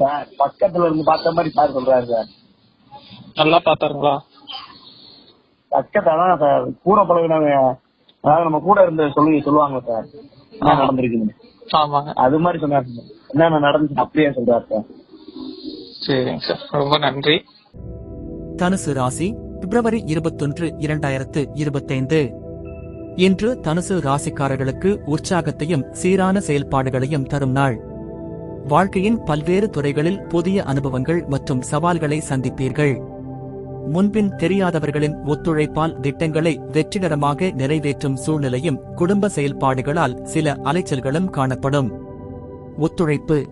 Sir பக்கத்துல இருந்து பார்த்த மாதிரி சார் சொல்றாரு சார். நல்லா பார்த்தாருங்களா? பக்கத்துல தான் சார் கூட பழகினவங்க அதாவது நம்ம கூட இருந்து சொல்லி சொல்லுவாங்க சார் என்ன ஆமா. நடந்திருக்குன்னு. ஆமாங்க. அது மாதிரி சொன்னார் சார். என்னென்ன நடந்துச்சு அப்படியே சொல்றாரு சார். சரிங்க சார். ரொம்ப நன்றி. தனுசு ராசி பிப்ரவரி இருபத்தொன்று இரண்டாயிரத்து இருபத்தைந்து. இன்று தனுசு ராசிக்காரர்களுக்கு உற்சாகத்தையும் சீரான செயல்பாடுகளையும் தரும் நாள். வாழ்க்கையின் பல்வேறு துறைகளில் புதிய அனுபவங்கள் மற்றும் சவால்களை சந்திப்பீர்கள். முன்பின் தெரியாதவர்களின் ஒத்துழைப்பால் திட்டங்களை வெற்றிகரமாக நிறைவேற்றும் சூழ்நிலையும் குடும்ப செயல்பாடுகளால் சில அலைச்சல்களும் காணப்படும். ஒத்துழைப்பு.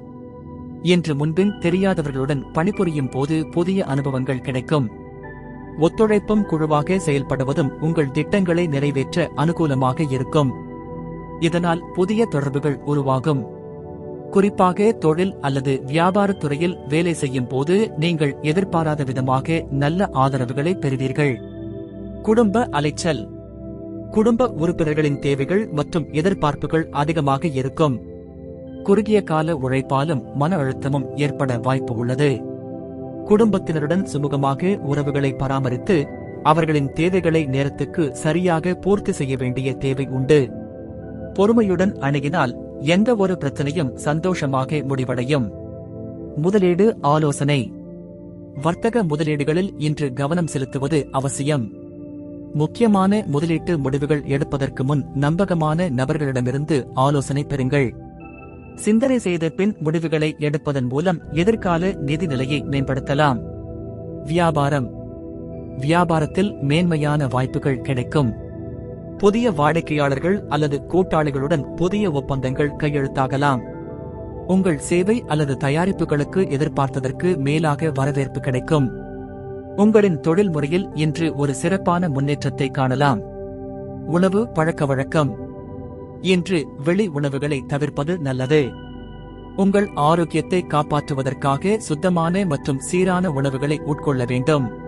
இன்று முன்பின் தெரியாதவர்களுடன் பணிபுரியும் போது புதிய அனுபவங்கள் கிடைக்கும். ஒத்துழைப்பும் குழுவாக செயல்படுவதும் உங்கள் திட்டங்களை நிறைவேற்ற அனுகூலமாக இருக்கும். இதனால் புதிய தொடர்புகள் உருவாகும். குறிப்பாக தொழில் அல்லது வியாபாரத் துறையில் வேலை செய்யும் போது நீங்கள் எதிர்பாராத விதமாக நல்ல ஆதரவுகளை பெறுவீர்கள். குடும்ப அலைச்சல். குடும்ப உறுப்பினர்களின் தேவைகள் மற்றும் எதிர்பார்ப்புகள் அதிகமாக இருக்கும். குறுகிய கால உழைப்பாலும் மன அழுத்தமும் ஏற்பட வாய்ப்பு உள்ளது. குடும்பத்தினருடன் சுமூகமாக உறவுகளை பராமரித்து அவர்களின் தேவைகளை நேரத்துக்கு சரியாக பூர்த்தி செய்ய வேண்டிய தேவை உண்டு. பொறுமையுடன் அணுகினால் எந்த ஒரு பிரச்சனையும் சந்தோஷமாக முடிவடையும். முதலீடு ஆலோசனை. வர்த்தக முதலீடுகளில் இன்று கவனம் செலுத்துவது அவசியம். முக்கியமான முதலீட்டு முடிவுகள் எடுப்பதற்கு முன் நம்பகமான நபர்களிடமிருந்து ஆலோசனை பெறுங்கள். சிந்தனை செய்த பின் முடிவுகளை எடுப்பதன் மூலம் எதிர்கால நிதி நிலையை மேம்படுத்தலாம். வியாபாரம். வியாபாரத்தில் மேன்மையான வாய்ப்புகள் கிடைக்கும். புதிய வாடிக்கையாளர்கள் அல்லது கூட்டாளிகளுடன் புதிய ஒப்பந்தங்கள் கையெழுத்தாகலாம். உங்கள் சேவை அல்லது தயாரிப்புகளுக்கு எதிர்பார்த்ததற்கு மேலாக வரவேற்பு கிடைக்கும். உங்களின் தொழில் முறையில் இன்று ஒரு சிறப்பான முன்னேற்றத்தை காணலாம். உணவு பழக்கவழக்கம் இன்று வெளி உணவுகளை தவிர்ப்பது நல்லது. உங்கள் ஆரோக்கியத்தை காப்பாற்றுவதற்காக சுத்தமான மற்றும் சீரான உணவுகளை உட்கொள்ள வேண்டும்.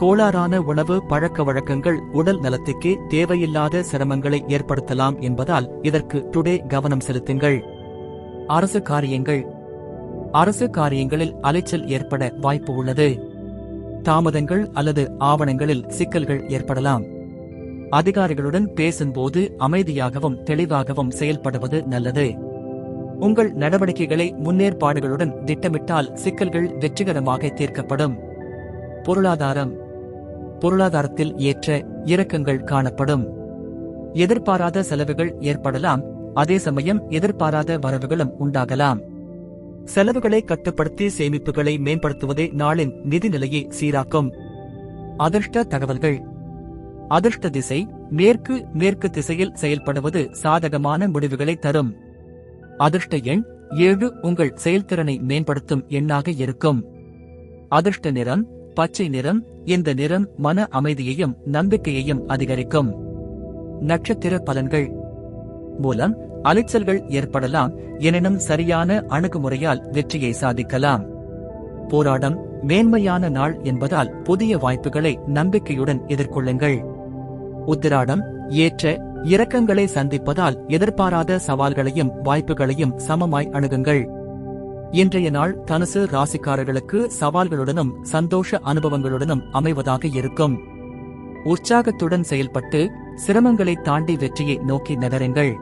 கோளாறான உணவு பழக்க வழக்கங்கள் உடல் நலத்துக்கு தேவையில்லாத சிரமங்களை ஏற்படுத்தலாம் என்பதால் இதற்கு டுடே கவனம் செலுத்துங்கள். அரசு காரியங்கள். அரசு காரியங்களில் அலைச்சல் ஏற்பட வாய்ப்பு உள்ளது. தாமதங்கள் அல்லது ஆவணங்களில் சிக்கல்கள் ஏற்படலாம். அதிகாரிகளுடன் பேசும்போது அமைதியாகவும் தெளிவாகவும் செயல்படுவது நல்லது. உங்கள் நடவடிக்கைகளை முன்னேற்பாடுகளுடன் திட்டமிட்டால் சிக்கல்கள் வெற்றிகரமாக தீர்க்கப்படும். பொருளாதாரம். பொருளாதாரத்தில் ஏற்ற இறக்கங்கள் காணப்படும். எதிர்பாராத செலவுகள் ஏற்படலாம் அதே சமயம் எதிர்பாராத வரவுகளும் உண்டாகலாம். செலவுகளை கட்டுப்படுத்தி சேமிப்புகளை மேம்படுத்துவதே நாளின் நிதிநிலையை சீராக்கும். அதிர்ஷ்ட தகவல்கள். அதிர்ஷ்ட திசை மேற்கு மேற்கு திசையில் செயல்படுவது சாதகமான முடிவுகளை தரும். அதிர்ஷ்ட எண் ஏழு உங்கள் செயல்திறனை மேம்படுத்தும் எண்ணாக இருக்கும். அதிர்ஷ்ட நிறம் பச்சை நிறம் இந்த நிறம் மன அமைதியையும் நம்பிக்கையையும் அதிகரிக்கும். நட்சத்திர பலன்கள் மூலம் அலைச்சல்கள் ஏற்படலாம் எனினும் சரியான அணுகுமுறையால் வெற்றியை சாதிக்கலாம். போராடம் மேன்மையான நாள் என்பதால் புதிய வாய்ப்புகளை நம்பிக்கையுடன் எதிர்கொள்ளுங்கள். உத்திராடம் ஏற்ற இரக்கங்களை சந்திப்பதால் எதிர்பாராத சவால்களையும் வாய்ப்புகளையும் சமமாய் அணுகுங்கள். இன்றைய நாள் தனுசு ராசிக்காரர்களுக்கு சவால்களுடனும் சந்தோஷ அனுபவங்களுடனும் அமைவதாக இருக்கும். உற்சாகத்துடன் செயல்பட்டு சிரமங்களை தாண்டி வெற்றியை நோக்கி நகருங்கள்.